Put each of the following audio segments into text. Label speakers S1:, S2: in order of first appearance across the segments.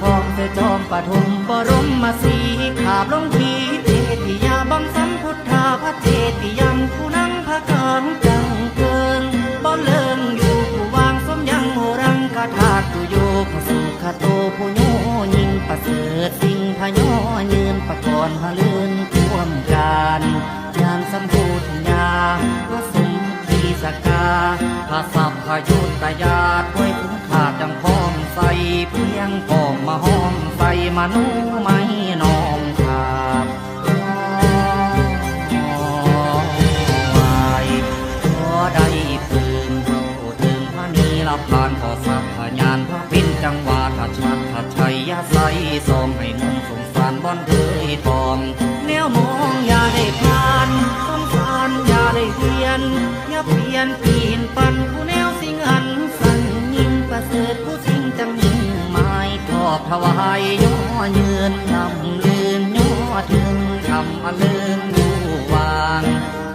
S1: คองเสจอมปฐุมบรมมาสีขาบลงทีเทติยาบังสัมพุทธาพระเจติยังผู้นั่งพระกลางจังเกิงบ่เลิงอยู่ผู้วางสมยังโมรังกาธาตุโยพระสุขโตผู้โยยิงประเสริฐสิ่งพยอยืนประกรพะลืนท่วมการยานสัมพุทธญาพระสมทีสกาพระสัพพยุตยาด้วยคุ้ มานุไม่นองขาดวายขอได้ปืนเข้าถึงพระนีรับผ่านขอสัพพญานพระปินจังหวาทัดชัดทัดชัยยาใสสองให้นุ่มสงสารบอนเคยทอง แนวมองอย่าได้ผ่านสงสารอย่าได้เพียน อย่าเปลี่ยนปีนปันผู้แนวสิงอันสั่นยิงประเสริฐผู้สิงจังยิงมา ทอบถวายย่อยืนนำลืนย่อถึงทำเลืนอยู่วาง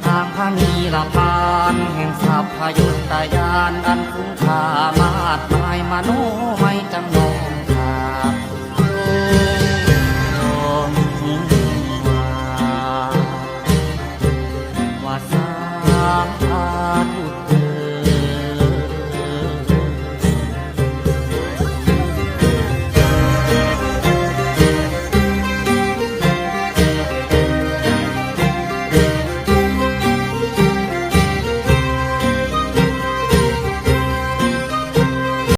S1: ทางพระนีละพานแห่งสัพพยุตตยานอันคุ้มค่ามาดหายมโนไม่จำลงขาดว่าสร้างอาตุ